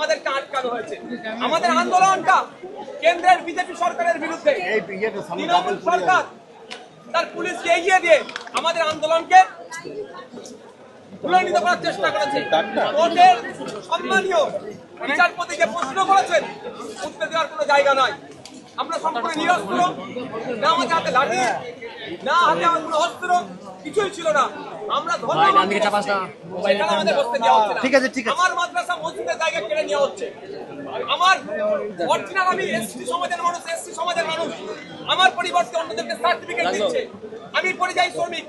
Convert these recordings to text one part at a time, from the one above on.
আমাদেরকে আটকানো হয়েছে? আমাদের আন্দোলনটা কেন্দ্রের বিজেপি সরকারের বিরুদ্ধে। এই ইয়েতে সামনে তৃণমূল সরকার তার পুলিশকে এগিয়ে দিয়ে আমাদের আন্দোলনকে তুলান্বিত করার চেষ্টা করেছে। কোর্টের সম্মানীয় বিচারপতিকে প্রশ্ন করেছেন উত্তর দেওয়ার কোনো জায়গা নাই। আমরা সম্পূর্ণ নিরস্ত্র না আমাদের হাতে লাঠি না হাতে আমার কোনো অস্ত্র কিছুই ছিল না। আমরা ধর্ম আমাদের বসতে দেওয়া হচ্ছে না। আমার মসজিদের জায়গা কেড়ে নেওয়া হচ্ছে। আমার অরিজিনাল আমি এসটি সমাজের মানুষ এসটি সমাজের মানুষ। আমার পরিবর্তে অন্যদেরকে সার্টিফিকেট দিচ্ছে। আমি পরিযায়ী শ্রমিক।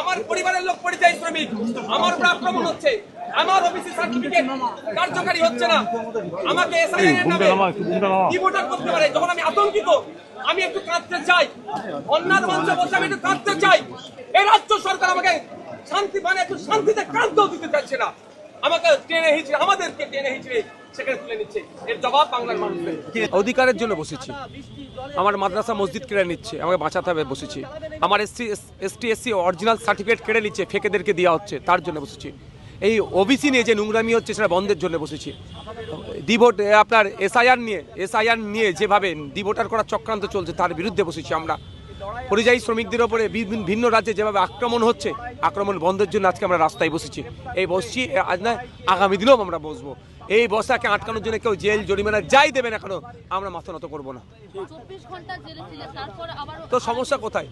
আমার পরিবারের লোক পরিযায়ী শ্রমিক। আমার উপর আক্রমণ হচ্ছে। আমার অফিসে সার্টিফিকেট কার্যকারী হচ্ছে না। আমাকে এসআইআর নামে ডিমোটার করতে পারে। যখন আমি আতঙ্কিত আমি একটু কাঁদতে চাই। অন্যান্য মঞ্চে বসে আমি একটু কাঁদতে চাই। এই রাজ্য সরকার আমাকে শান্তি মানে একটু শান্তিতে কাঁদতেও দিতে চাচ্ছে না। আমাকে টেনে হিচড়ে, আমাদেরকে টেনে হিচড়ে সেখানে তুলে নিচ্ছে। এর জবাব বাংলার মানুষের অধিকারের জন্য বসেছি। আমার মাদ্রাসা মসজিদ কেড়ে নিচ্ছে, আমাকে বাঁচাতে হবে বসেছি। আমার SC, ST, SC original certificate কেড়ে নিচ্ছে, ফেকেদেরকে দেওয়া হচ্ছে, তার জন্য বসেছি। এই ওবিসি নিয়ে যে নোংরামি হচ্ছে, সেটা বন্ধের জন্য বসেছি। ডিভোট, আপনার এসআইআর নিয়ে এসআইআর নিয়ে যেভাবে ডিভোটার করার চক্রান্ত চলছে, তার বিরুদ্ধে বসেছি আমরা। পরিযায়ী শ্রমিকদের ওপরে ভিন্ন রাজ্যে যেভাবে আক্রমণ হচ্ছে, আক্রমণ বন্ধের জন্য আজকে আমরা রাস্তায় বসেছি। এই বসছি, আজ না আগামী দিনেও আমরা বসবো। এই বসাকে আটকানোর জন্য কেউ জেল জরিমানা যাই দেবে না কেন আমরা মাথা নত করব না। তো সমস্যা কোথায়?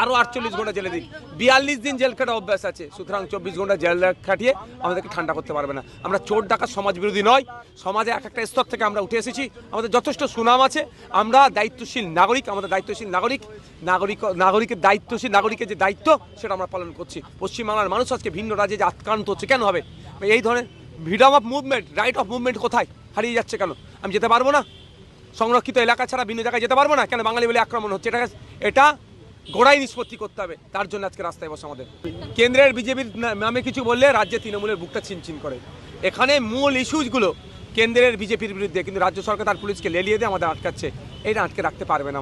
আরও আটচল্লিশ ঘণ্টা জেলে দিন বিয়াল্লিশ দিন জেল খাটা অভ্যাস আছে। সুতরাং চব্বিশ ঘণ্টা জেল খাটিয়ে আমাদেরকে ঠান্ডা করতে পারবে না। আমরা চোর ডাকাত সমাজ বিরোধী নয়। সমাজে এক একটা স্তর থেকে আমরা উঠে এসেছি। আমাদের যথেষ্ট সুনাম আছে। আমরা দায়িত্বশীল নাগরিক আমাদের দায়িত্বশীল নাগরিক। নাগরিক নাগরিকের দায়িত্বশীল নাগরিকের যে দায়িত্ব সেটা আমরা পালন করছি। পশ্চিমবাংলার মানুষ আজকে ভিন্ন রাজ্যে যে আক্রান্ত হচ্ছে কেন হবে? এই ধরনের freedom of movement right of movement কোথায়? হারিয়ে যাচ্ছে কেন? আমি যেতে পারব না? সংরক্ষিত এলাকা ছাড়া ভিন্ন জায়গায় যেতে পারব না? কেন বাঙালি বলে আক্রমণ হচ্ছে? এটা এটা গোড়াই নিষ্পত্তি করতে হবে। তার জন্য আজকে রাস্তায় বসে আমাদের। কেন্দ্রের বিজেপির নামে কিছু বললে রাজ্যে তৃণমূলের বুকটা চিনচিন করে। এখানে মূল ইস্যুসগুলো কেন্দ্রের বিজেপির বিরুদ্ধে, কিন্তু রাজ্য সরকার তার পুলিশকে লেলিয়ে দিয়ে আমাদের আটকাচ্ছে। এটা আটকে রাখতে পারবে না।